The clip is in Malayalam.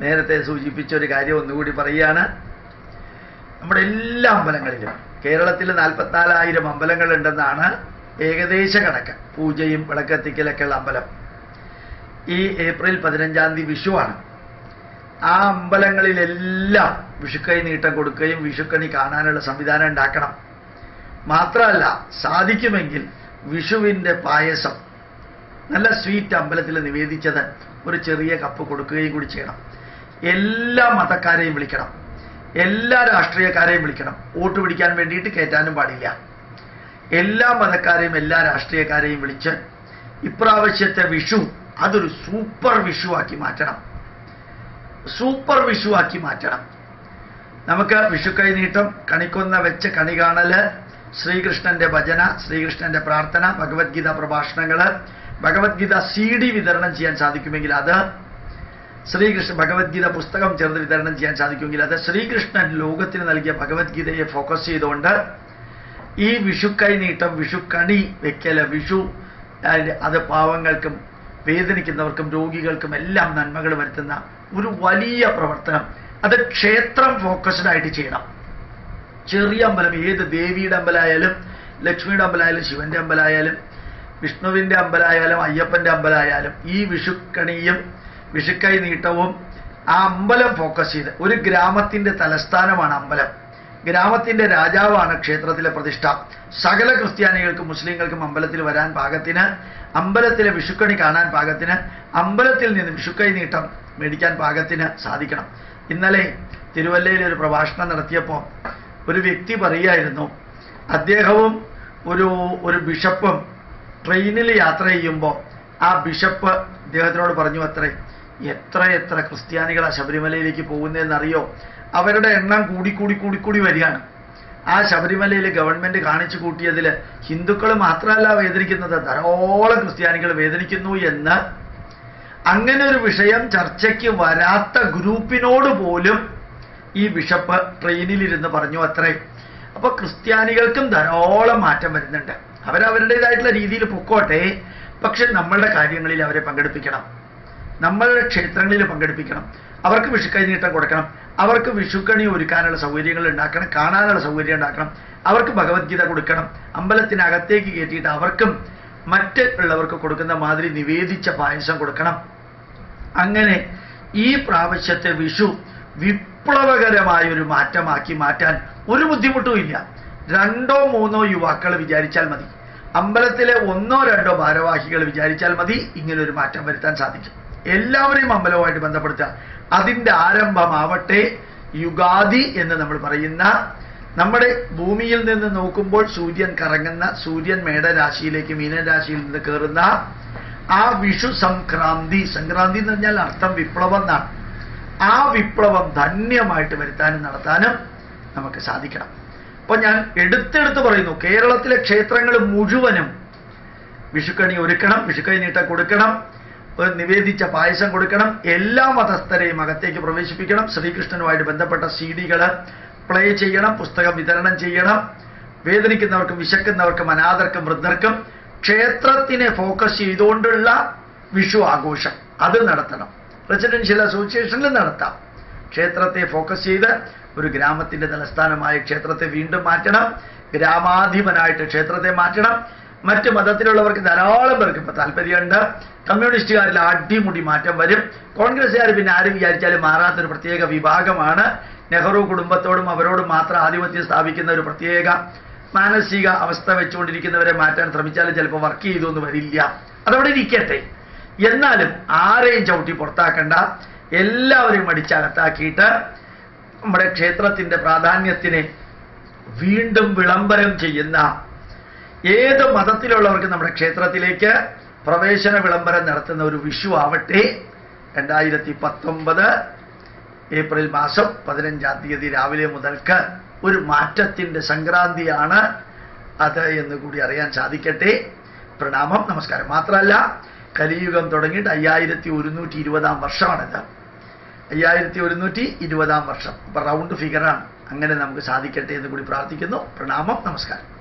നേരത്തെ സൂചിപ്പിച്ച ഒരു കാര്യം ഒന്നുകൂടി പറയുകയാണ്. നമ്മുടെ എല്ലാ അമ്പലങ്ങളിലും കേരളത്തിൽ നാൽപ്പത്തിനാലായിരം അമ്പലങ്ങളുണ്ടെന്നാണ് ഏകദേശ കണക്ക്. പൂജയും വിളക്കത്തിക്കലൊക്കെയുള്ള അമ്പലം. ഈ ഏപ്രിൽ പതിനഞ്ചാം തീയതി വിഷുവാണ് ആ അമ്പലങ്ങളിലെല്ലാം വിഷുക്കൈ നീട്ടം കൊടുക്കുകയും വിഷുക്കണി കാണാനുള്ള സംവിധാനം ഉണ്ടാക്കണം. മാത്രമല്ല സാധിക്കുമെങ്കിൽ വിഷുവിന്റെ പായസം നല്ല സ്വീറ്റ് അമ്പലത്തിൽ നിവേദിച്ചത് ഒരു ചെറിയ കപ്പ് കൊടുക്കുകയും കൂടി ചെയ്യണം. എല്ലാ മതക്കാരെയും വിളിക്കണം. എല്ലാ രാഷ്ട്രീയക്കാരെയും വിളിക്കണം. വോട്ട് പിടിക്കാൻ വേണ്ടിയിട്ട് കയറ്റാനും പാടില്ല. എല്ലാ മതക്കാരെയും എല്ലാ രാഷ്ട്രീയക്കാരെയും വിളിച്ച് ഇപ്രാവശ്യത്തെ വിഷു അതൊരു സൂപ്പർ വിഷു ആക്കി മാറ്റണം. സൂപ്പർ വിഷു ആക്കി മാറ്റണം. നമുക്ക് വിഷുക്കൈ നീട്ടം കണിക്കൊന്ന വെച്ച് കണി കാണൽ ശ്രീകൃഷ്ണന്റെ ഭജന ശ്രീകൃഷ്ണന്റെ പ്രാർത്ഥന ഭഗവത്ഗീത പ്രഭാഷണങ്ങൾ ഭഗവത്ഗീത സി ഡി വിതരണം ചെയ്യാൻ സാധിക്കുമെങ്കിൽ അത് ശ്രീകൃഷ്ണ ഭഗവത്ഗീത പുസ്തകം ചേർന്ന് വിതരണം ചെയ്യാൻ സാധിക്കുമെങ്കിൽ അത് ശ്രീകൃഷ്ണൻ ലോകത്തിന് നൽകിയ ഭഗവത്ഗീതയെ ഫോക്കസ് ചെയ്തുകൊണ്ട് ഈ വിഷുക്കൈ നീട്ടം വിഷുക്കണി വെക്കല വിഷു അത് പാവങ്ങൾക്കും വേദനിക്കുന്നവർക്കും രോഗികൾക്കും എല്ലാം നന്മകൾ വരുത്തുന്ന ഒരു വലിയ പ്രവർത്തനം. അത് ക്ഷേത്രം ഫോക്കസ്ഡ് ആയിട്ട് ചെയ്യണം. ചെറിയ അമ്പലം ഏത് ദേവിയുടെ അമ്പലമായാലും ലക്ഷ്മിയുടെ അമ്പലമായാലും ശിവന്റെ അമ്പലമായാലും വിഷ്ണുവിന്റെ അമ്പലമായാലും അയ്യപ്പന്റെ അമ്പലമായാലും ഈ വിഷുക്കണിയും വിഷുക്കൈ നീട്ടവും ആ അമ്പലം ഫോക്കസ് ചെയ്ത് ഒരു ഗ്രാമത്തിന്റെ തലസ്ഥാനമാണ് അമ്പലം. ഗ്രാമത്തിന്റെ രാജാവാണ് ക്ഷേത്രത്തിലെ പ്രതിഷ്ഠ. സകല ക്രിസ്ത്യാനികൾക്കും മുസ്ലിങ്ങൾക്കും അമ്പലത്തിൽ വരാൻ പാകത്തിന് അമ്പലത്തിലെ വിഷുക്കണി കാണാൻ പാകത്തിന് അമ്പലത്തിൽ നിന്ന് വിഷുക്കൈ നീട്ടം മേടിക്കാൻ പാകത്തിന് സാധിക്കണം. ഇന്നലെ തിരുവല്ലയിൽ ഒരു പ്രഭാഷണം നടത്തിയപ്പോൾ ഒരു വ്യക്തി പറയുമായിരുന്നു അദ്ദേഹവും ഒരു ഒരു ബിഷപ്പും ട്രെയിനിൽ യാത്ര ചെയ്യുമ്പോൾ ആ ബിഷപ്പ് അദ്ദേഹത്തിനോട് പറഞ്ഞു അത്രേ എത്ര എത്ര ക്രിസ്ത്യാനികളാ ശബരിമലയിലേക്ക് പോകുന്നതെന്നറിയോ അവരുടെ എണ്ണം കൂടിക്കൂടി കൂടിക്കൂടി വരികയാണ്. ആ ശബരിമലയിൽ ഗവൺമെന്റ് കാണിച്ചു കൂട്ടിയതിൽ ഹിന്ദുക്കൾ മാത്രമല്ല വേദനിക്കുന്നത്. ധാരാളം ക്രിസ്ത്യാനികൾ വേദനിക്കുന്നു എന്ന്. അങ്ങനെ ഒരു വിഷയം ചർച്ചയ്ക്ക് വരാത്ത ഗ്രൂപ്പിനോട് പോലും ഈ ബിഷപ്പ് ട്രെയിനിലിരുന്ന് പറഞ്ഞു അത്രേ. അപ്പൊ ക്രിസ്ത്യാനികൾക്കും ധാരാളം മാറ്റം വരുന്നുണ്ട്. അവരവരുടേതായിട്ടുള്ള രീതിയിൽ പൊക്കോട്ടെ. പക്ഷെ നമ്മളുടെ കാര്യങ്ങളിൽ അവരെ പങ്കെടുപ്പിക്കണം. നമ്മളുടെ ക്ഷേത്രങ്ങളിൽ പങ്കെടുപ്പിക്കണം. അവർക്ക് വിഷുക്കൈ നീട്ടം കൊടുക്കണം. അവർക്ക് വിഷുക്കണി ഒരുക്കാനുള്ള സൗകര്യങ്ങൾ ഉണ്ടാക്കണം. കാണാനുള്ള സൗകര്യം ഉണ്ടാക്കണം. അവർക്ക് ഭഗവത്ഗീത കൊടുക്കണം. അമ്പലത്തിനകത്തേക്ക് കയറ്റിയിട്ട് അവർക്കും മറ്റ് ഉള്ളവർക്ക് കൊടുക്കുന്ന മാതിരി നിവേദിച്ച പായസം കൊടുക്കണം. അങ്ങനെ ഈ പ്രാവശ്യത്തെ വിഷു വിപ്ലവകരമായ ഒരു മാറ്റമാക്കി മാറ്റാൻ ഒരു ബുദ്ധിമുട്ടും ഇല്ല. രണ്ടോ മൂന്നോ യുവാക്കൾ വിചാരിച്ചാൽ മതി. അമ്പലത്തിലെ ഒന്നോ രണ്ടോ ഭാരവാഹികൾ വിചാരിച്ചാൽ മതി ഇങ്ങനെ ഒരു മാറ്റം വരുത്താൻ സാധിക്കും. എല്ലാവരെയും അമ്പലവുമായിട്ട് ബന്ധപ്പെടുത്തുക അതിന്റെ ആരംഭമാവട്ടെ യുഗാദി എന്ന് നമ്മൾ പറയുന്ന നമ്മുടെ ഭൂമിയിൽ നിന്ന് നോക്കുമ്പോൾ സൂര്യൻ കറങ്ങുന്ന സൂര്യൻ മേടരാശിയിലേക്ക് മീനരാശിയിൽ നിന്ന് കയറുന്ന ആ വിഷു സംക്രാന്തി സംക്രാന്തി എന്ന് പറഞ്ഞാൽ അർത്ഥം വിപ്ലവം എന്നാണ്. ആ വിപ്ലവം ധന്യമായിട്ട് വരുത്താനും നടത്താനും നമുക്ക് സാധിക്കണം. അപ്പൊ ഞാൻ എടുത്തെടുത്ത് പറയുന്നു കേരളത്തിലെ ക്ഷേത്രങ്ങൾ മുഴുവനും വിഷുക്കണി ഒരുക്കണം വിഷുക്കണി നീട്ടം കൊടുക്കണം. നിവേദിച്ച പായസം കൊടുക്കണം. എല്ലാ മതസ്ഥരെയും അകത്തേക്ക് പ്രവേശിപ്പിക്കണം. ശ്രീകൃഷ്ണനുമായിട്ട് ബന്ധപ്പെട്ട സി പ്ലേ ചെയ്യണം. പുസ്തകം വിതരണം ചെയ്യണം. വേദനിക്കുന്നവർക്കും വിശക്കുന്നവർക്കും അനാഥർക്കും വൃദ്ധർക്കും ക്ഷേത്രത്തിനെ ഫോക്കസ് ചെയ്തുകൊണ്ടുള്ള വിഷു ആഘോഷം. അത് നടത്തണം. റെസിഡൻഷ്യൽ അസോസിയേഷനിൽ നടത്താം. ക്ഷേത്രത്തെ ഫോക്കസ് ചെയ്ത് ഒരു ഗ്രാമത്തിന്റെ തലസ്ഥാനമായ ക്ഷേത്രത്തെ വീണ്ടും മാറ്റണം. ഗ്രാമാധിപനായിട്ട് ക്ഷേത്രത്തെ മാറ്റണം. മറ്റ് മതത്തിലുള്ളവർക്ക് ധാരാളം പേർക്ക് ഇപ്പൊ താല്പര്യമുണ്ട്. കമ്മ്യൂണിസ്റ്റുകാരിൽ അടിമുടി മാറ്റം വരും. കോൺഗ്രസ്സുകാർ പിന്നെ ആര് വിചാരിച്ചാലും മാറാത്തൊരു പ്രത്യേക വിഭാഗമാണ്. നെഹ്റു കുടുംബത്തോടും അവരോടും മാത്രം ആധിപത്യം സ്ഥാപിക്കുന്ന ഒരു പ്രത്യേക മാനസിക അവസ്ഥ വെച്ചുകൊണ്ടിരിക്കുന്നവരെ മാറ്റാൻ ശ്രമിച്ചാലും ചിലപ്പോൾ വർക്ക് ചെയ്തൊന്നും വരില്ല. അതവിടെ ഇരിക്കട്ടെ. എന്നാലും ആരെയും ചവിട്ടി പുറത്താക്കണ്ട. എല്ലാവരെയും അടിച്ചകത്താക്കിയിട്ട് നമ്മുടെ ക്ഷേത്രത്തിന്റെ പ്രാധാന്യത്തിനെ വീണ്ടും വിളംബരം ചെയ്യുന്ന ഏത് മതത്തിലുള്ളവർക്ക് നമ്മുടെ ക്ഷേത്രത്തിലേക്ക് പ്രവേശന വിളംബരം നടത്തുന്ന ഒരു വിഷു ആവട്ടെ? രണ്ടായിരത്തി പത്തൊമ്പത് ഏപ്രിൽ മാസം പതിനഞ്ചാം തീയതി രാവിലെ മുതൽക്ക് ഒരു മാറ്റത്തിന്റെ സംക്രാന്തിയാണ് അത് എന്ന് കൂടി അറിയാൻ സാധിക്കട്ടെ. പ്രണാമം നമസ്കാരം. മാത്രമല്ല കലിയുഗം തുടങ്ങിയിട്ട് അയ്യായിരത്തി ഒരുന്നൂറ്റി ഇരുപതാം വർഷമാണിത്. അയ്യായിരത്തി ഒരുന്നൂറ്റി ഇരുപതാം വർഷം. അപ്പൊ റൗണ്ട് ഫിഗറാണ്. അങ്ങനെ നമുക്ക് സാധിക്കട്ടെ എന്ന് കൂടി പ്രാർത്ഥിക്കുന്നു. പ്രണാമം നമസ്കാരം.